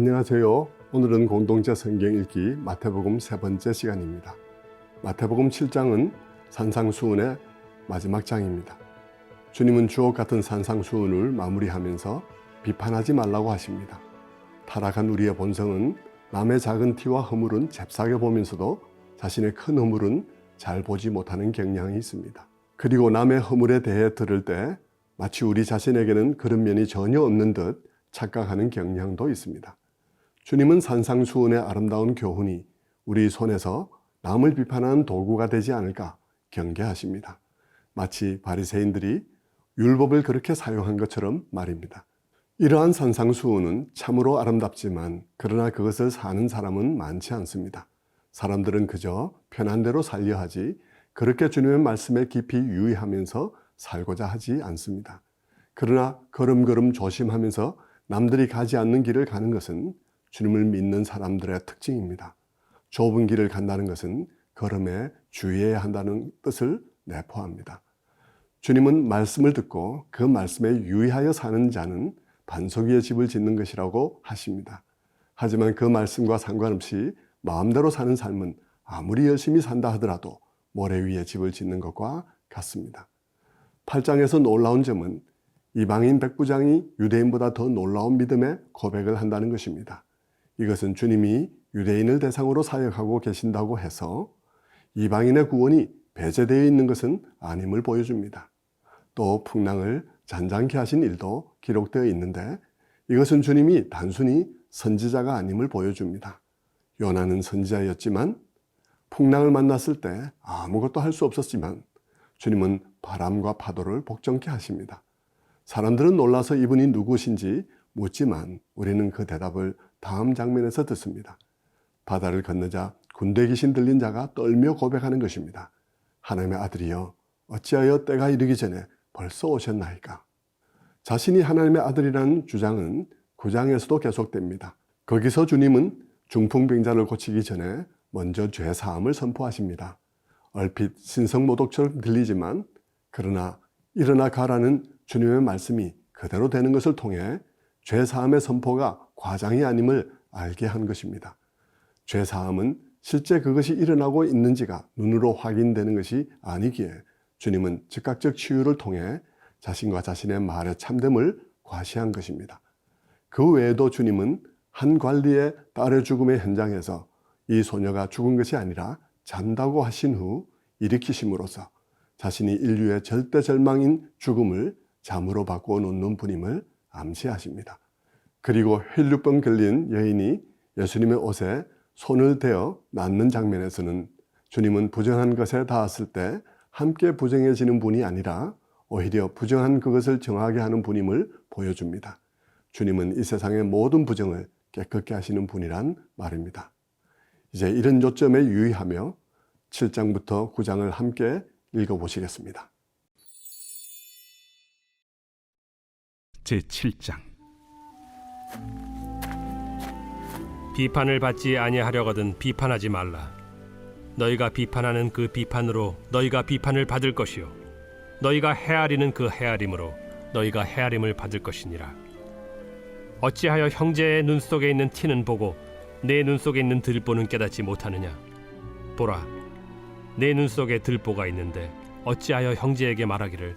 안녕하세요. 오늘은 공동체 성경 읽기 마태복음 세 번째 시간입니다. 마태복음 7장은 산상수훈의 마지막 장입니다. 주님은 주옥 같은 산상수훈을 마무리하면서 비판하지 말라고 하십니다. 타락한 우리의 본성은 남의 작은 티와 허물은 잽싸게 보면서도 자신의 큰 허물은 잘 보지 못하는 경향이 있습니다. 그리고 남의 허물에 대해 들을 때 마치 우리 자신에게는 그런 면이 전혀 없는 듯 착각하는 경향도 있습니다. 주님은 산상수훈의 아름다운 교훈이 우리 손에서 남을 비판하는 도구가 되지 않을까 경계하십니다. 마치 바리새인들이 율법을 그렇게 사용한 것처럼 말입니다. 이러한 산상수훈은 참으로 아름답지만 그러나 그것을 사는 사람은 많지 않습니다. 사람들은 그저 편한 대로 살려 하지 그렇게 주님의 말씀에 깊이 유의하면서 살고자 하지 않습니다. 그러나 걸음걸음 조심하면서 남들이 가지 않는 길을 가는 것은 주님을 믿는 사람들의 특징입니다. 좁은 길을 간다는 것은 걸음에 주의해야 한다는 뜻을 내포합니다. 주님은 말씀을 듣고 그 말씀에 유의하여 사는 자는 반석 위에 집을 짓는 것이라고 하십니다. 하지만 그 말씀과 상관없이 마음대로 사는 삶은 아무리 열심히 산다 하더라도 모래 위에 집을 짓는 것과 같습니다. 8장에서 놀라운 점은 이방인 백부장이 유대인보다 더 놀라운 믿음의 고백을 한다는 것입니다. 이것은 주님이 유대인을 대상으로 사역하고 계신다고 해서 이방인의 구원이 배제되어 있는 것은 아님을 보여줍니다. 또 풍랑을 잔잔케 하신 일도 기록되어 있는데 이것은 주님이 단순히 선지자가 아님을 보여줍니다. 요나는 선지자였지만 풍랑을 만났을 때 아무것도 할 수 없었지만 주님은 바람과 파도를 복종케 하십니다. 사람들은 놀라서 이분이 누구신지 묻지만 우리는 그 대답을 다음 장면에서 듣습니다. 바다를 건너자 군대 귀신 들린 자가 떨며 고백하는 것입니다. 하나님의 아들이여 어찌하여 때가 이르기 전에 벌써 오셨나이까? 자신이 하나님의 아들이라는 주장은 9장에서도 계속됩니다. 거기서 주님은 중풍병자를 고치기 전에 먼저 죄 사함을 선포하십니다. 얼핏 신성모독처럼 들리지만 그러나 일어나 가라는 주님의 말씀이 그대로 되는 것을 통해 죄 사함의 선포가 과장이 아님을 알게 한 것입니다. 죄 사함은 실제 그것이 일어나고 있는지가 눈으로 확인되는 것이 아니기에 주님은 즉각적 치유를 통해 자신과 자신의 말의 참됨을 과시한 것입니다. 그 외에도 주님은 한 관리의 딸의 죽음의 현장에서 이 소녀가 죽은 것이 아니라 잔다고 하신 후 일으키심으로써 자신이 인류의 절대 절망인 죽음을 잠으로 바꾸어 놓는 분임을 암시하십니다. 그리고 혈류병 걸린 여인이 예수님의 옷에 손을 대어 낫는 장면에서는 주님은 부정한 것에 닿았을 때 함께 부정해지는 분이 아니라 오히려 부정한 그것을 정하게 하는 분임을 보여줍니다. 주님은 이 세상의 모든 부정을 깨끗게 하시는 분이란 말입니다. 이제 이런 요점에 유의하며 7장부터 9장을 함께 읽어보시겠습니다. 제7장 비판을 받지 아니하려거든 비판하지 말라. 너희가 비판하는 그 비판으로 너희가 비판을 받을 것이요 너희가 헤아리는 그 헤아림으로 너희가 헤아림을 받을 것이니라. 어찌하여 형제의 눈 속에 있는 티는 보고 내 눈 속에 있는 들보는 깨닫지 못하느냐? 보라, 내 눈 속에 들보가 있는데 어찌하여 형제에게 말하기를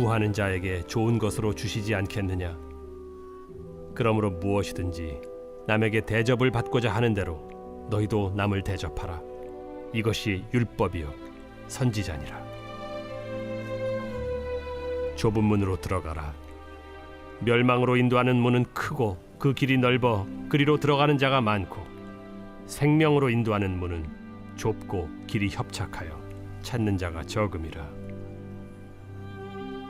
구하는 자에게 좋은 것으로 주시지 않겠느냐? 그러므로 무엇이든지 남에게 대접을 받고자 하는 대로 너희도 남을 대접하라. 이것이 율법이요 선지자니라. 좁은 문으로 들어가라. 멸망으로 인도하는 문은 크고 그 길이 넓어 그리로 들어가는 자가 많고 생명으로 인도하는 문은 좁고 길이 협착하여 찾는 자가 적음이라.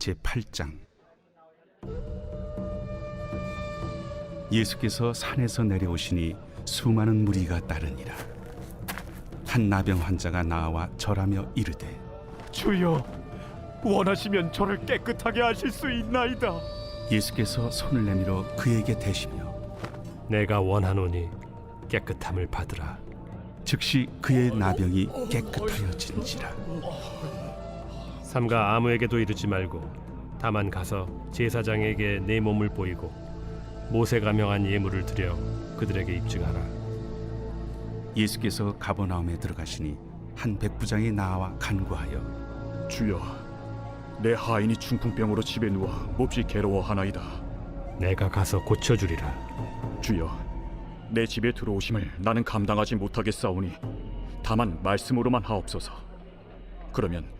제 8장. 예수께서 산에서 내려오시니 수많은 무리가 따르니라. 한 나병 환자가 나와 절하며 이르되 주여 원하시면 저를 깨끗하게 하실 수 있나이다. 예수께서 손을 내밀어 그에게 대시며 내가 원하노니 깨끗함을 받으라. 즉시 그의 나병이 깨끗하여진지라 삼가 아무에게도 이르지 말고 다만 가서 제사장에게 내 몸을 보이고 모세가 명한 예물을 드려 그들에게 입증하라. 예수께서 가버나움에 들어가시니 한 백부장이 나와 간구하여 주여 내 하인이 중풍병으로 집에 누워 몹시 괴로워하나이다. 내가 가서 고쳐주리라. 주여 내 집에 들어오심을 나는 감당하지 못하겠사오니 다만 말씀으로만 하옵소서. 그러면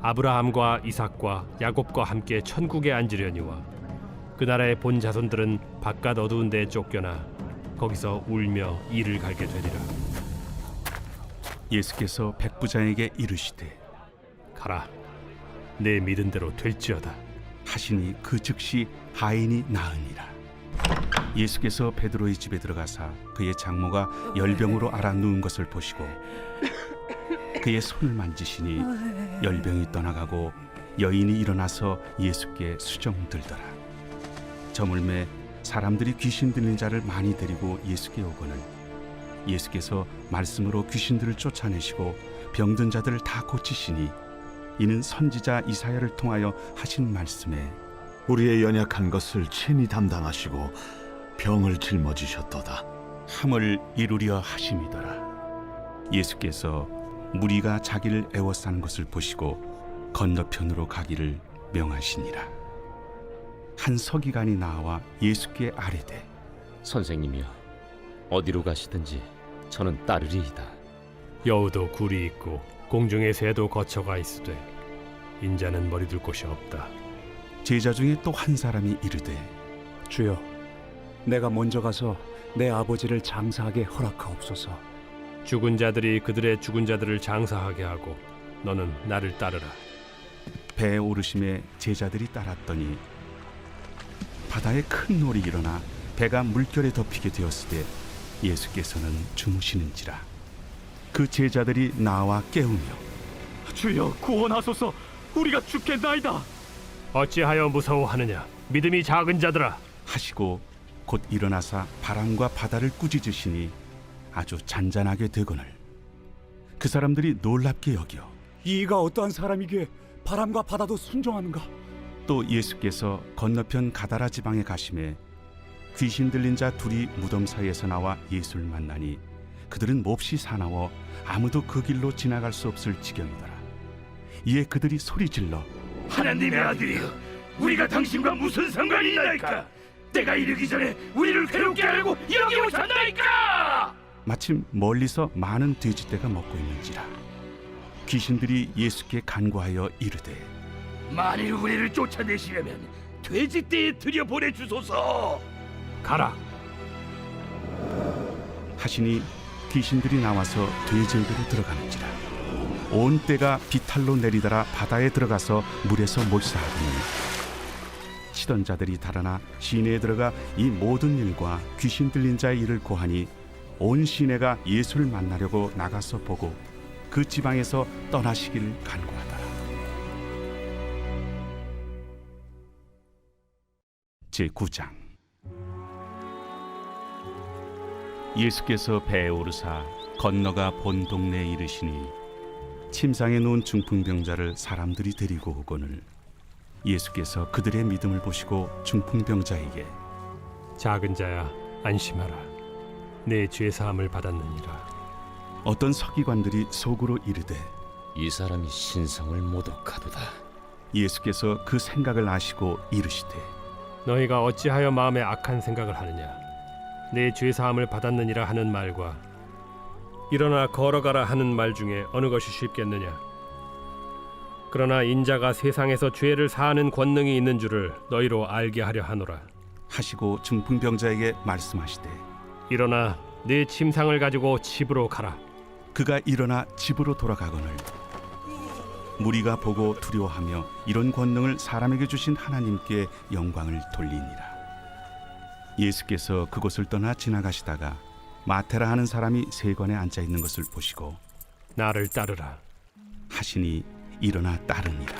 아브라함과 이삭과 야곱과 함께 천국에 앉으려니와 그 나라의 본 자손들은 바깥 어두운 데에 쫓겨나 거기서 울며 이를 갈게 되리라. 예수께서 백부장에게 이르시되 가라 내 믿은 대로 될지어다. 하시니 그 즉시 하인이 나으니라. 예수께서 베드로의 집에 들어가사 그의 장모가 열병으로 앓아 누운 것을 보시고 그의 손을 만지시니 열병이 떠나가고 여인이 일어나서 예수께 수정 들더라 저물매 사람들이 귀신 들린 자를 많이 데리고 예수께 오거늘 예수께서 말씀으로 귀신들을 쫓아내시고 병든 자들을 다 고치시니 이는 선지자 이사야를 통하여 하신 말씀에 우리의 연약한 것을 친히 담당하시고 병을 짊어지셨도다. 함을 이루려 하심이더라. 예수께서 무리가 자기를 애워싸는 것을 보시고 건너편으로 가기를 명하시니라. 한 서기관이 나와 예수께 아뢰되 선생님이여 어디로 가시든지 저는 따르리이다. 여우도 굴이 있고 공중의 새도 거처가 있으되 인자는 머리둘 곳이 없다. 제자 중에 또 한 사람이 이르되 주여, 내가 먼저 가서 내 아버지를 장사하게 허락하옵소서. 죽은 자들이 그들의 죽은 자들을 장사하게 하고 너는 나를 따르라. 배에 오르심에 제자들이 따랐더니 바다에 큰 놀이 일어나 배가 물결에 덮이게 되었을 때 예수께서는 주무시는지라 그 제자들이 나와 깨우며 주여 구원하소서. 우리가 죽겠나이다. 어찌하여 무서워하느냐? 믿음이 작은 자들아. 하시고 곧 일어나사 바람과 바다를 꾸짖으시니 아주 잔잔하게 되거늘 그 사람들이 놀랍게 여겨 이가 어떠한 사람이기에 바람과 바다도 순종하는가? 또 예수께서 건너편 가다라 지방에 가심에 귀신 들린 자 둘이 무덤 사이에서 나와 예수를 만나니 그들은 몹시 사나워 아무도 그 길로 지나갈 수 없을 지경이더라. 이에 그들이 소리 질러 하나님의 아들이여 우리가 당신과 무슨 상관이 있나이까? 때가 이르기 전에 우리를 괴롭게 하려고 여기 오셨나이까 마침 멀리서 많은 돼지떼가 먹고 있는지라 귀신들이 예수께 간구하여 이르되 만일 우리를 쫓아내시려면 돼지떼에 들여 보내 주소서. 가라. 하시니 귀신들이 나와서 돼지에게로 들어가는지라. 온 때가 비탈로 내리더라 바다에 들어가서 물에서 몰사하더니 치던 자들이 달아나 시내에 들어가 이 모든 일과 귀신 들린 자의 일을 고하니 온 시내가 예수를 만나려고 나가서 보고 그 지방에서 떠나시기를 간구하더라 제 9장 예수께서 배에 오르사 건너가 본 동네에 이르시니 침상에 누운 중풍병자를 사람들이 데리고 오거늘 예수께서 그들의 믿음을 보시고 중풍병자에게 작은 자야 안심하라. 내 죄 사함을 받았느니라. 어떤 서기관들이 속으로 이르되 이 사람이 신성을 모독하도다. 예수께서 그 생각을 아시고 이르시되 너희가 어찌하여 마음에 악한 생각을 하느냐? 내 죄 사함을 받았느니라 하는 말과 일어나 걸어가라 하는 말 중에 어느 것이 쉽겠느냐? 그러나 인자가 세상에서 죄를 사하는 권능이 있는 줄을 너희로 알게 하려 하노라. 하시고 중풍병자에게 말씀하시되 일어나 네 침상을 가지고 집으로 가라. 그가 일어나 집으로 돌아가거늘 무리가 보고 두려워하며 이런 권능을 사람에게 주신 하나님께 영광을 돌리니라 예수께서 그곳을 떠나 지나가시다가 마테라 하는 사람이 세관에 앉아 있는 것을 보시고 나를 따르라. 하시니 일어나 따르니라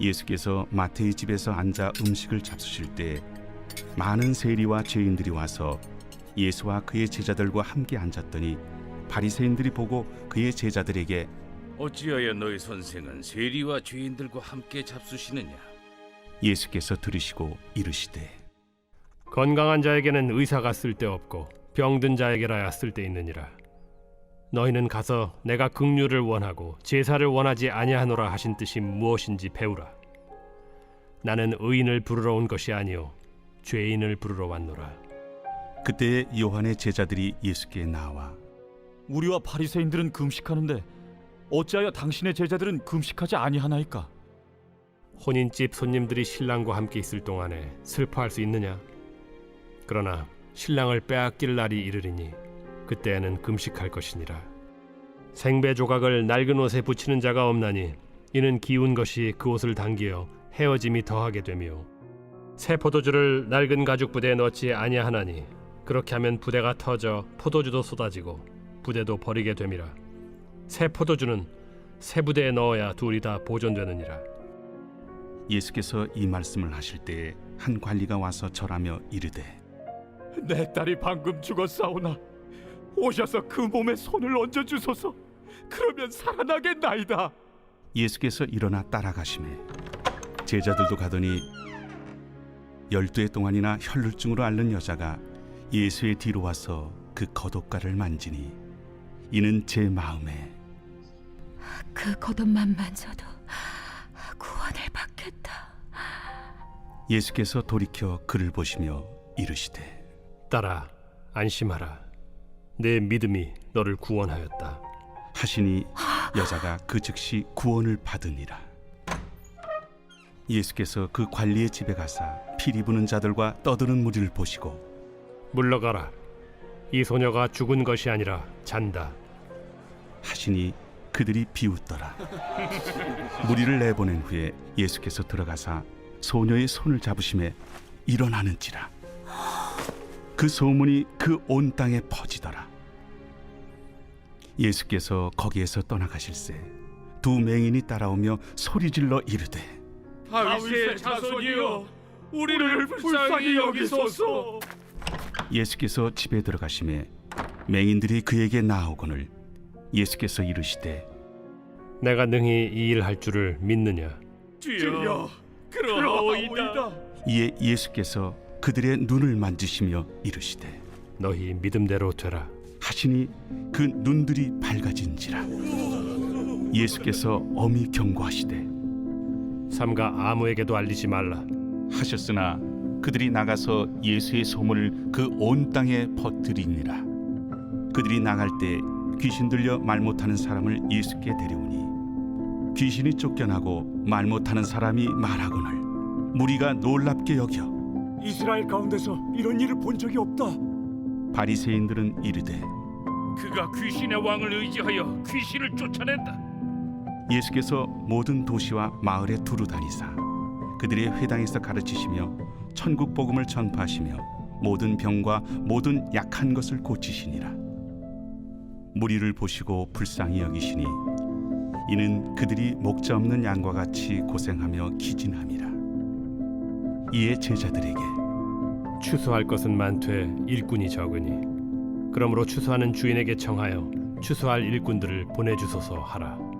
예수께서 마태의 집에서 앉아 음식을 잡수실 때 많은 세리와 죄인들이 와서 예수와 그의 제자들과 함께 앉았더니 바리새인들이 보고 그의 제자들에게 어찌하여 너희 선생은 세리와 죄인들과 함께 잡수시느냐 예수께서 들으시고 이르시되 건강한 자에게는 의사가 쓸데없고 병든 자에게라야 쓸데있느니라. 너희는 가서 내가 긍휼을 원하고 제사를 원하지 아니하노라 하신 뜻이 무엇인지 배우라. 나는 의인을 부르러 온 것이 아니요 죄인을 부르러 왔노라. 그때에 요한의 제자들이 예수께 나와 우리와 바리새인들은 금식하는데 어찌하여 당신의 제자들은 금식하지 아니하나이까? 혼인집 손님들이 신랑과 함께 있을 동안에 슬퍼할 수 있느냐? 그러나 신랑을 빼앗길 날이 이르리니 그때에는 금식할 것이니라. 생배 조각을 낡은 옷에 붙이는 자가 없나니 이는 기운 것이 그 옷을 당기어 헤어짐이 더하게 되며 새 포도주를 낡은 가죽 부대에 넣지 아니하나니 그렇게 하면 부대가 터져 포도주도 쏟아지고 부대도 버리게 됨이라. 새 포도주는 새 부대에 넣어야 둘이 다 보존되느니라. 예수께서 이 말씀을 하실 때에 한 관리가 와서 절하며 이르되 내 딸이 방금 죽었사오나 오셔서 그 몸에 손을 얹어 주소서. 그러면 살아나겠나이다. 예수께서 일어나 따라가심에 제자들도 가더니 열두 해 동안이나 혈루증으로 앓는 여자가 예수의 뒤로 와서 그 겉옷가를 만지니 이는 제 마음에 그 겉옷만 만져도 구원을 받겠다. 예수께서 돌이켜 그를 보시며 이르시되 딸아 안심하라. 내 믿음이 너를 구원하였다. 하시니 여자가 그 즉시 구원을 받으니라. 예수께서 그 관리의 집에 가사 피리 부는 자들과 떠드는 무리를 보시고 물러가라. 이 소녀가 죽은 것이 아니라 잔다. 하시니 그들이 비웃더라. 무리를 내보낸 후에 예수께서 들어가사 소녀의 손을 잡으심에 일어나는지라. 그 소문이 그 온 땅에 퍼지더라. 예수께서 거기에서 떠나가실새 두 맹인이 따라오며 소리질러 이르되 다윗의 자손이여 우리를 불쌍히 여기소서 예수께서 집에 들어가심에 맹인들이 그에게 나아오거늘 예수께서 이르시되 내가 능히 이 일 할 줄을 믿느냐? 주여 그러하오이다 이에 예수께서 그들의 눈을 만지시며 이르시되 너희 믿음대로 되라. 하시니 그 눈들이 밝아진지라 예수께서 엄히 경고하시되 삼가 아무에게도 알리지 말라. 하셨으나 그들이 나가서 예수의 소문을 그 온 땅에 퍼뜨리니라. 그들이 나갈 때 귀신 들려 말 못하는 사람을 예수께 데려오니 귀신이 쫓겨나고 말 못하는 사람이 말하거늘 무리가 놀랍게 여겨 이스라엘 가운데서 이런 일을 본 적이 없다. 바리새인들은 이르되 그가 귀신의 왕을 의지하여 귀신을 쫓아낸다. 예수께서 모든 도시와 마을에 두루 다니사 그들의 회당에서 가르치시며 천국 복음을 전파하시며 모든 병과 모든 약한 것을 고치시니라 무리를 보시고 불쌍히 여기시니 이는 그들이 목자 없는 양과 같이 고생하며 기진함이라 이에 제자들에게 추수할 것은 많되 일꾼이 적으니 그러므로 추수하는 주인에게 청하여 추수할 일꾼들을 보내주소서 하라.